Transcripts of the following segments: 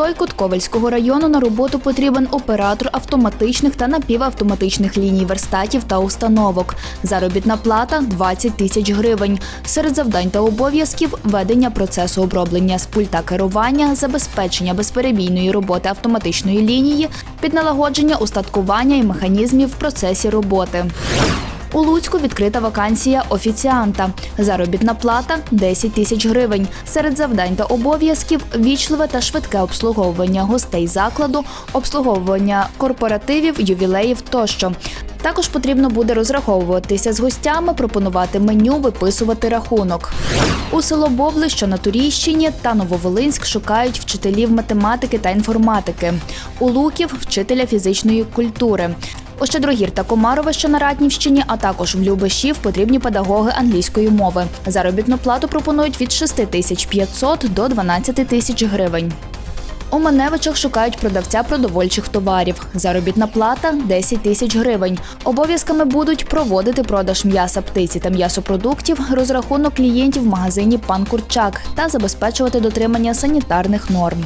Бойкот Ковальського району на роботу потрібен оператор автоматичних та напівавтоматичних ліній верстатів та установок. Заробітна плата 20 тисяч гривень. Серед завдань та обов'язків ведення процесу оброблення з пульта керування, забезпечення безперебійної роботи автоматичної лінії, підналагодження устаткування і механізмів в процесі роботи. У Луцьку відкрита вакансія офіціанта. Заробітна плата 10 тисяч гривень. Серед завдань та обов'язків вічливе та швидке обслуговування гостей закладу, обслуговування корпоративів, ювілеїв тощо. Також потрібно буде розраховуватися з гостями, пропонувати меню, виписувати рахунок. У село Бобли, що на Турійщині, та Нововолинськ шукають вчителів математики та інформатики. У Луків вчителя фізичної культури. У Щедрогір та Комарове, що на Ратнівщині, а також в Любешів потрібні педагоги англійської мови. Заробітну плату пропонують від 6 тисяч 500 до 12 тисяч гривень. У Маневичах шукають продавця продовольчих товарів. Заробітна плата 10 тисяч гривень. Обов'язками будуть проводити продаж м'яса птиці та м'ясопродуктів, розрахунок клієнтів в магазині Пан Курчак та забезпечувати дотримання санітарних норм.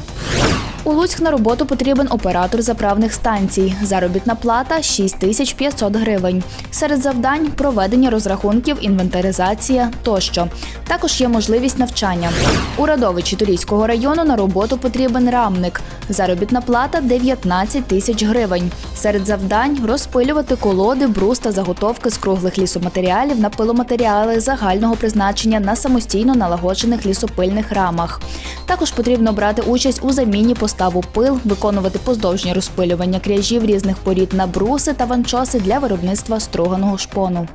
У Луцьк на роботу потрібен оператор заправних станцій. Заробітна плата 6 тисяч 500 гривень. Серед завдань проведення розрахунків, інвентаризація тощо. Також є можливість навчання. У Радовичі Турійського району на роботу потрібен рамник. Заробітна плата 19 тисяч гривень. Серед завдань розпилювати колоди, брус та заготовки з круглих лісоматеріалів на пиломатеріали загального призначення на самостійно налагоджених лісопильних рамах. Також потрібно брати участь у заміні поставу пил, виконувати поздовжні розпилювання кряжів різних порід на бруси та ванчоси для виробництва струганого шпону.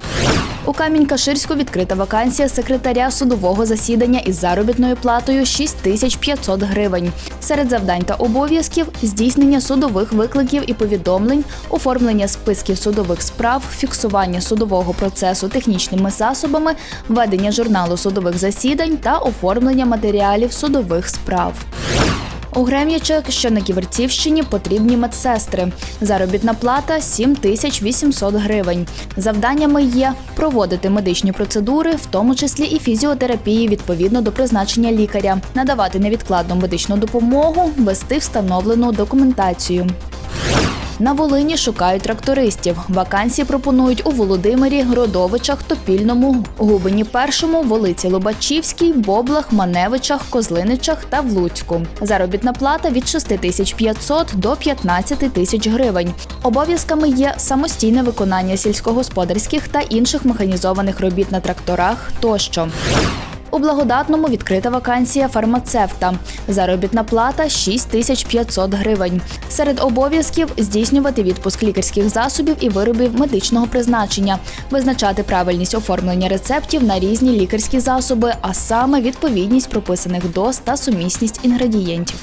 У Камінь-Каширську відкрита вакансія секретаря судового засідання із заробітною платою 6500 гривень. Серед завдань та обов'язків здійснення судових викликів і повідомлень, оформлення списків судових справ, фіксування судового процесу технічними засобами, ведення журналу судових засідань та оформлення матеріалів судових справ. У Грем'ячах, що на Ківерцівщині, потрібні медсестри. Заробітна плата 7 тисяч 800 гривень. Завданнями є проводити медичні процедури, в тому числі і фізіотерапії відповідно до призначення лікаря, надавати невідкладну медичну допомогу, вести встановлену документацію. На Волині шукають трактористів. Вакансії пропонують у Володимирі, Родовичах, Топільному, Губині Першому, Волиці Лобачівській, Боблах, Маневичах, Козлиничах та в Луцьку. Заробітна плата від 6500 до 15 тисяч гривень. Обов'язками є самостійне виконання сільськогосподарських та інших механізованих робіт на тракторах тощо. Благодатному відкрита вакансія фармацевта. Заробітна плата 6500 гривень. Серед обов'язків здійснювати відпуск лікарських засобів і виробів медичного призначення, визначати правильність оформлення рецептів на різні лікарські засоби, а саме відповідність прописаних доз та сумісність інгредієнтів.